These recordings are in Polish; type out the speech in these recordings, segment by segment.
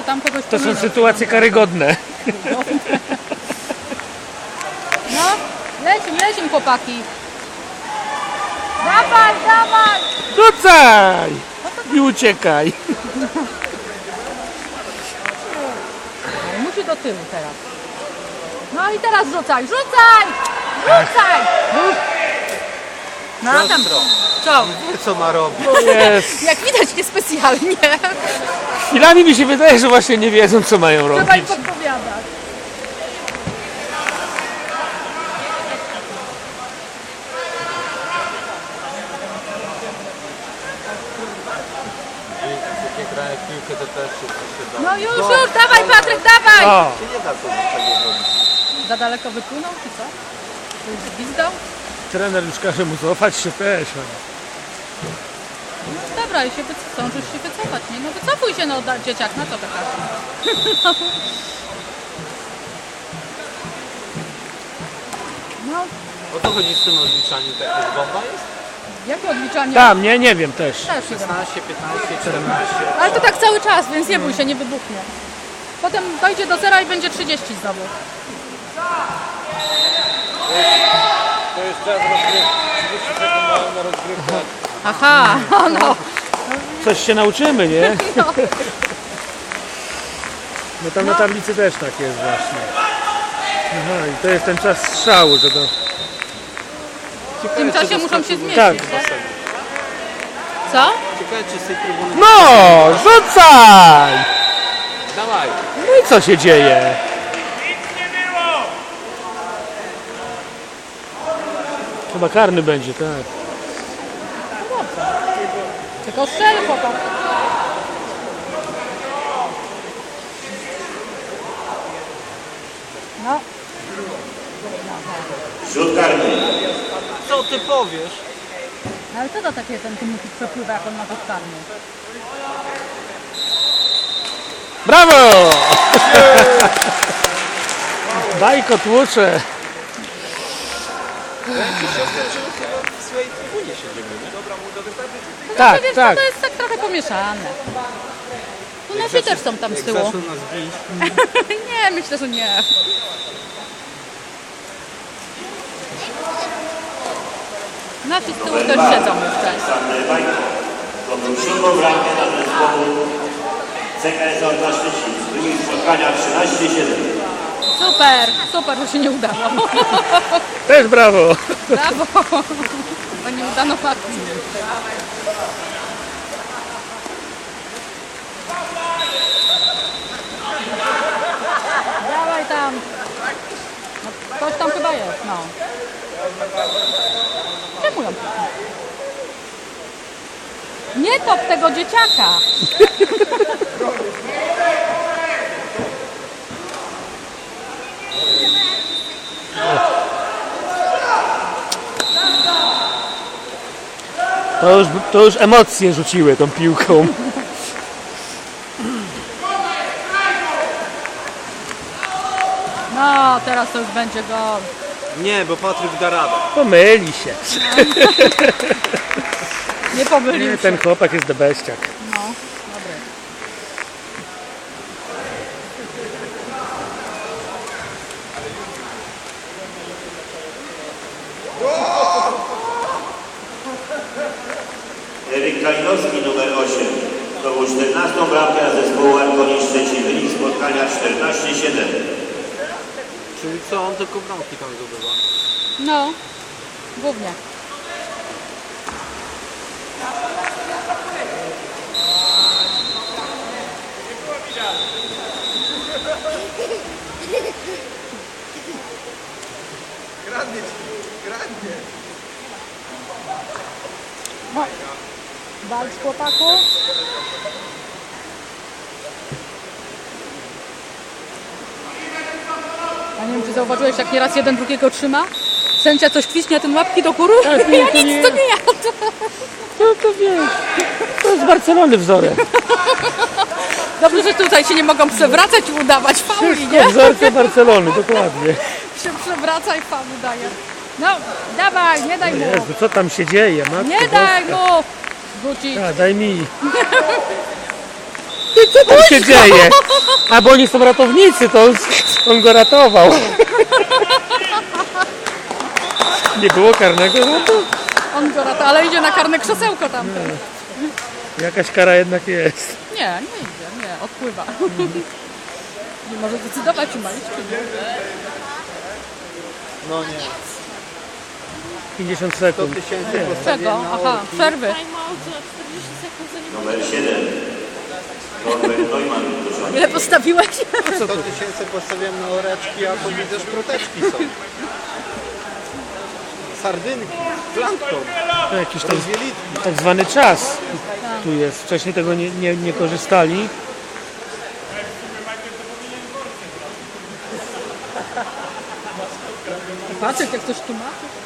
to tam kogoś To są pominął. sytuacje karygodne. No, lecim, lecim chłopaki. Dawaj, dawaj! Rzucaj! I uciekaj. No, Musi do tyłu teraz. No i teraz rzucaj, rzucaj! Rzucaj! No tam, co? Co ma robić? Jest. Jak widać niespecjalnie. Chwilami mi się wydaje, że właśnie nie wiedzą, co mają Trzeba im robić. podpowiadać. Jak grają w piłkę, to też się się da. No już, już, dawaj Patryk, dawaj! O, Się nie da tu niczego zrobić. Za daleko wypłynął, czy co? Czy już gwizdał? Trener już każe mu cofać się też. No dobra, i się możesz się wycofać, nie? No wycofuj się, no da- dzieciak, na co czekasz? No, O co chodzi z tym odliczaniem? Takie bomba jest? jakie odliczanie? Tam, nie, nie wiem też. Też idę. 16, 15, 14. Ale to tak cały czas, więc nie bój się, nie wybuchnie. Potem dojdzie do zera i będzie 30 znowu. To jest czas rozgrywki. 30 sekund mają na rozgrywkę. Aha, no. Coś się nauczymy, nie? no. No tam na tablicy też tak jest właśnie. Aha, i to jest ten czas strzału, że to... W tym czasie muszą się zmieścić, Tak. tak? Co? Ciekawe czy z tej trybuny... No, rzucaj! Dawaj! No i co się dzieje? Chyba karny będzie, tak. Tylko strzel chłopak. No, Rzut karny. Co ty powiesz? ale co to takie ten tu przepływa, jak on ma to karny? Brawo! Bajko tłucze. W swojej trybunie siedzimy, nie? Dobra, Tak, Wiesz, tak. to jest tak trochę pomieszane. Tu nasi też są tam z tyłu. Nie, myślę, że nie. Nasi z tyłu też siedzą. Zdobył siódmą bramkę na zespołu CKS Orta Szczecin. Z wynik spotkania 13-7. Super, super, że się nie udało. Też brawo. Brawo. Bo nie udano akcji. Dawaj tam. No, ktoś tam chyba jest, no. Czemu ją puszczą? Nie top tego dzieciaka. To już, to już emocje rzuciły tą piłką. No, teraz to już będzie gol. Nie, bo Patryk da radę. Pomyli się. Nie pomylił Nie, się. ten chłopak jest debeściak. No, Kalinowski numer 8. Zdobył 14 bramkę na zespołu Arkonii Szczecin. Wynik spotkania 14-7. Czyli co, on tylko bramki tam zdobywa? No, głównie. No, walcz chłopaku. Ja nie wiem, czy zauważyłeś, jak nieraz jeden drugiego trzyma? Sędzia coś kwiśnie, a ten łapki do góry? Tak, nie, ja to nic, nie- to nie ja. No to wiesz, to z Barcelony wzorem. Dobrze, że tutaj się nie mogą przewracać i udawać fauli, nie? Wzorce Barcelony, dokładnie. Się przewraca i faul daje. No, dawaj, nie daj mu. Jezu, co tam się dzieje? Matko Nie daj Boska. mu. Rzucić. A, daj mi. ty, co tam się dzieje? A bo oni są ratownicy, to on, on go ratował. Nie było karnego za to? On go rata, ale idzie na karne krzesełko tam. Jakaś kara jednak jest. Nie, nie idzie, nie, odpływa. Nie może decydować czy malić, czy nie. No nie. 50 100 sekund. tysięcy Czego? Aha, przerwy. Timeout za 40 sekund zanim Numer 7. Norbert Neumann wykluczony. Ile postawiłeś? 100 tysięcy postawiłem na oreczki, a tu widzę, szproteczki są. Sardynki, plankton, To jakiś tam tak zwany czas tu jest. Wcześniej tego nie, nie, nie korzystali. Patrzcie, jak ktoś tłumaczy.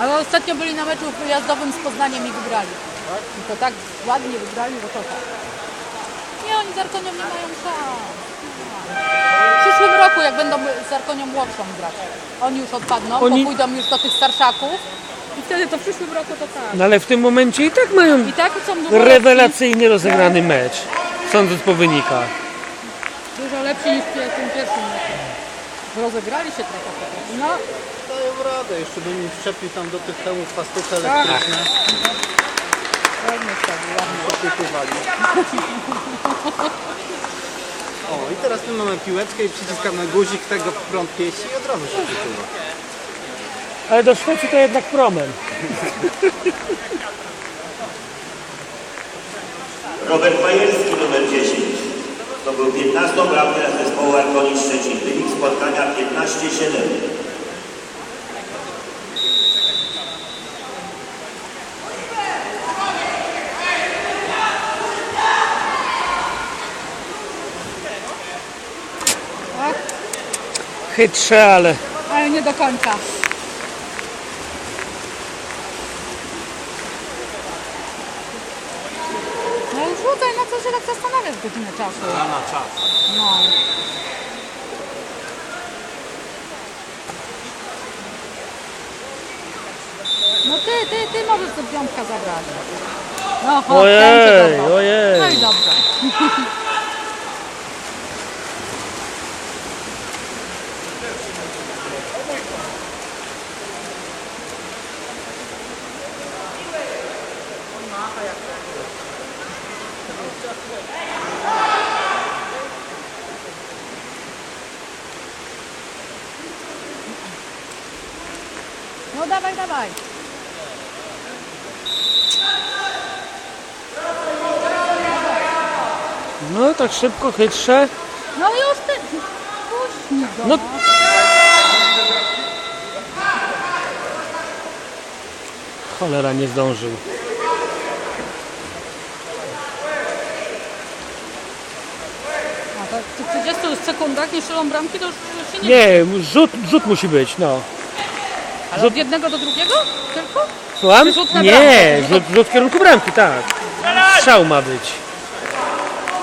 Ale ostatnio byli na meczu wyjazdowym z Poznaniem i wygrali. I to tak ładnie wygrali, że to tak. Nie, oni z Arkonią nie mają szans. W przyszłym roku, jak będą z Arkonią młodszą grać, oni już odpadną, Oni- bo pójdą już do tych starszaków. I wtedy to w przyszłym roku to tak. No ale w tym momencie i tak mają I tak są dużo lepsi, rewelacyjnie rozegrany mecz. Sądząc po wynikach. dużo lepsi niż w tym pierwszym meczu. Rozegrali się trochę po prostu. No, Dają radę, jeszcze bym im wszczepił tam do tych hełmów pastuchy elektryczne. ładnie ładnie. Popływali. O, i teraz tu mamy piłeczkę i przyciskamy guzik tego w prąd pieści i od razu się wypływa. Ale do Szwecji to jednak promem. Robert Majerski, numer 10. To był 15 bramkę zespołu Arkonii Szczecin. Wynik spotkania 15-7. Chytrze, ale Ale nie do końca. No już rzucaj, na co się tak zastanawiasz godzinę czasu. A na czas. No. No ty, ty, ty możesz do piątka zabrać. No, chodź, cię ojej, ojej. No i dobrze. No dawaj, dawaj. no tak szybko, chytrze. No już ty. Puść mi go. No. Cholera, nie zdążył. A to w 30 sekundach nie strzelą bramki, to już się nie... Nie, rzut, rzut musi być, no. Ale od jednego do drugiego? Tylko? Słucham? Rzut na Nie, bramkę. rzut, rzut w kierunku bramki, tak. Strzał ma być.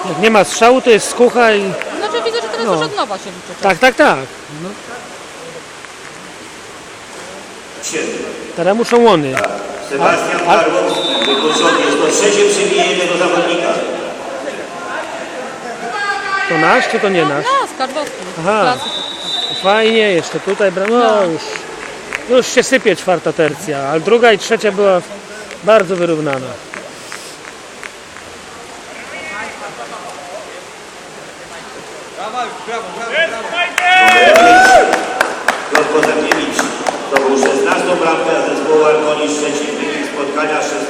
Jak nie ma strzału, to jest skucha i... Znaczy widzę, że teraz No. już od nowa się liczy. Tak, tak, tak. 7. Teraz muszą łony. Sebastian Karłowski wykluczony. Jest to trzecie przybijenie tego zawodnika. To nasz, czy to nie nasz? No, Skarbowski. Aha. Fajnie, jeszcze tutaj bram. No już, już się sypie czwarta tercja, ale druga i trzecia była bardzo wyrównana. Numer 5. Piotr Kozakiewicz. To był 16 bramkę zespołu Arkonii Szczecin. Wynik spotkania 16-7.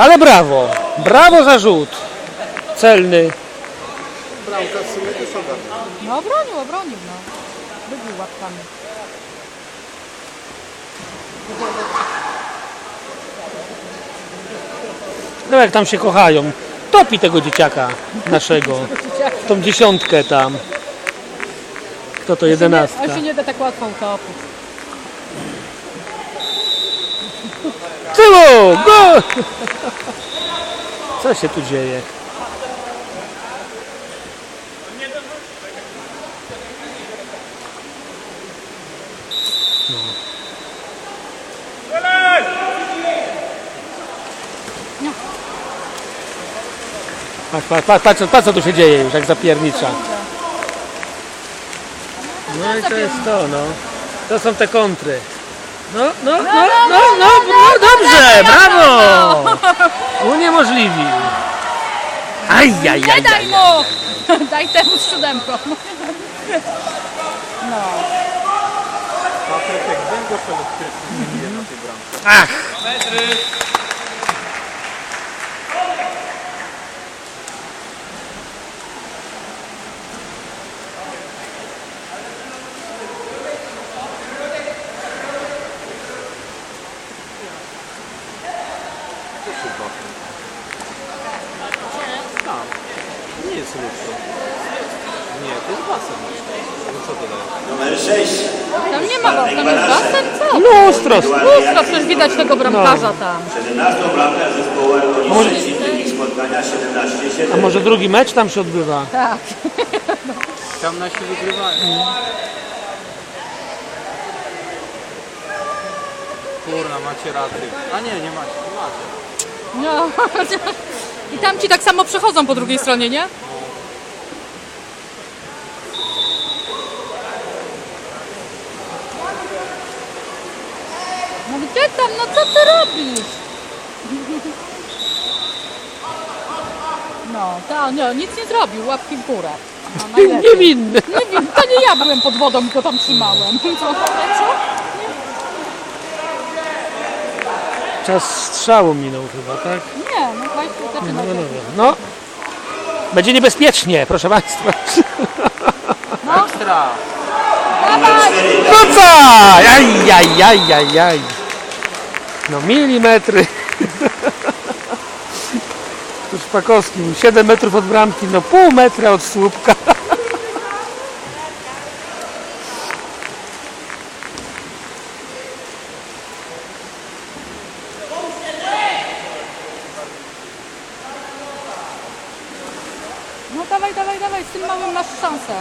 Ale brawo. Brawo za rzut. Celny. Bramka w sumie też ogarnia. No obronił, obronił, no. Wybił łapkami. No jak tam się kochają. Topi tego dzieciaka naszego. Tą dziesiątkę tam. Kto to jedenastka? On się nie da tak łatwo utopić. Tyło! Go! Co się tu dzieje? No. Patrz, patrz, patrz, patrz, patrz co tu się dzieje już, jak zapiernicza. No i to jest to, no. To są te kontry. No, no, no, no, no, no, dobrze, brawo! Uniemożliwił. Aj, aj, Nie aj, daj aj, mu! Daj temu z siódemką. No. Patryk jak węgorz elektryczny bije na tej bramce. Ach! Tam. Nie jest lustro. Nie, to jest basen. No co to daje? Numer 6. Tam nie ma, tam jest basen, co? Lustro! Lustro, przecież widać tego bramkarza tam. 17 bramkę zespołu Szczecin. Wynik spotkania 17-7. A może drugi mecz tam się odbywa? Tak. Tam nasi wygrywają. Kurna, macie rację. A nie, nie macie, nie macie. No. I tam ci tak samo przechodzą po drugiej stronie, nie? No gdzie tam? No co ty robisz? No, to nie, nic nie zrobił, łapki w górę. No, najlepiej. Niewinny. Nie wiem, to nie ja byłem pod wodą, go tam trzymałem. Co? co? Czas strzału minął chyba, tak? Nie, no właśnie zaczyna No, no, się. no. no. Będzie niebezpiecznie, proszę Państwa. Ekstra! Dawaj! Aj, aj, aj, aj, aj. No milimetry. Tu Szpakowski był 7 metrów od bramki, no pół metra od słupka. No dawaj, dawaj, dawaj, z tym małym masz szansę.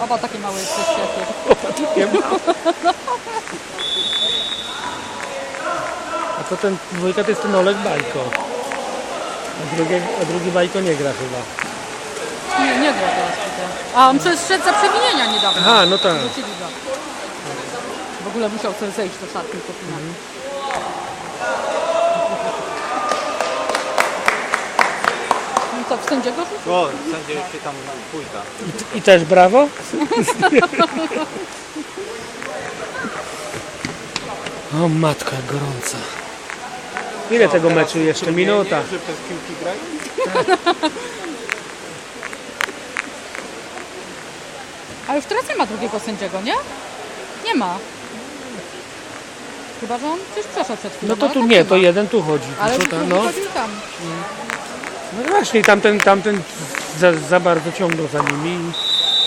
Oba takie małe jesteście jakieś. Nie ma. A to ten dwójka to jest ten Olek Bajko. A drugi, a drugi Bajko nie gra chyba. Nie, nie gra teraz tutaj. A on przez szedł za przewinienia niedawno. Aha, no tak. Wrócili go. W ogóle musiał sobie zejść do szatni popinać. No co, w sędziego? O, sędzia już się tam pójda. I też brawo? O matka jak gorąca. Ile tego meczu jeszcze? Minuta. Że przez piłki grają? A już teraz nie ma drugiego sędziego, nie? Nie ma. Chyba, że on gdzieś przeszedł przed chwilą. No to ale tu tak nie, to jeden tu chodzi. Ale ta, no. chodził tam. no właśnie, tamten, tamten za, za bardzo ciągnął za nimi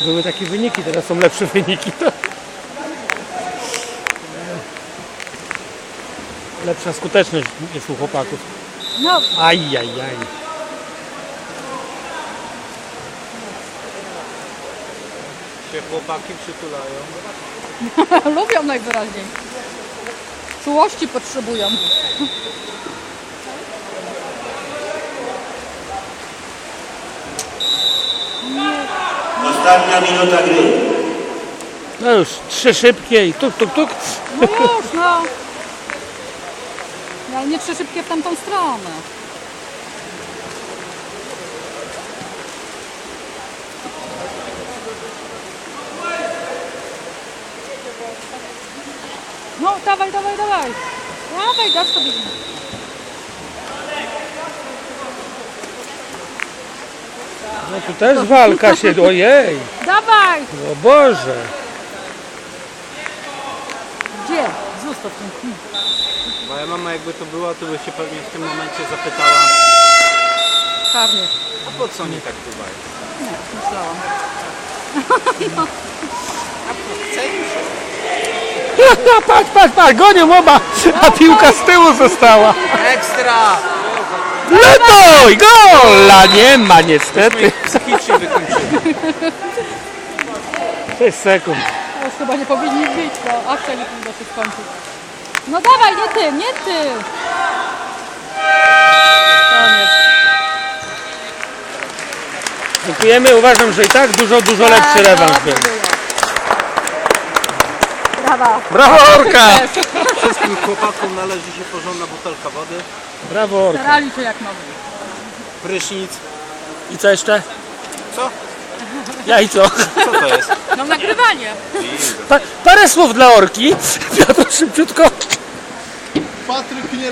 i były takie wyniki, teraz są lepsze wyniki. Lepsza skuteczność jest u chłopaków. No, Aj, aj, aj. Się chłopaki przytulają. lubią najwyraźniej. Czułości potrzebują. Ostatnia minuta gry. No już, trzy szybkie i tuk, tuk, tuk. No już, no. No, Ale nie trzy szybkie w tamtą stronę. No, dawaj, dawaj, dawaj. Dawaj, dasz to biegnie. No tu też walka się, ojej, Dawaj! o Boże. Gdzie? Zostaw ten. Moja mama jakby to była, to by się pewnie w tym momencie zapytała karny. A po co oni tak pływają? Myślałam. Chce już? patrz, patrz, patrz, gonią oba, a piłka z tyłu została. Ekstra! Lepiej, gola nie ma niestety. Psychicznie wykończyli. 6 sekund. To już chyba nie powinni być, bo akcja nie powinna się skończyć. No dawaj, nie ty, nie ty! Koniec. Dziękujemy, uważam, że i tak dużo, dużo lepszy rewanż był. Brawa. Brawo Orka! Wszystkim chłopakom należy się porządna butelka wody, Brawo Orka. Starali się jak mogli. prysznic. I co jeszcze? Co? Jajco. Co to jest? No nagrywanie. Pa, parę słów dla Orki. Piotr szybciutko. Patryk nie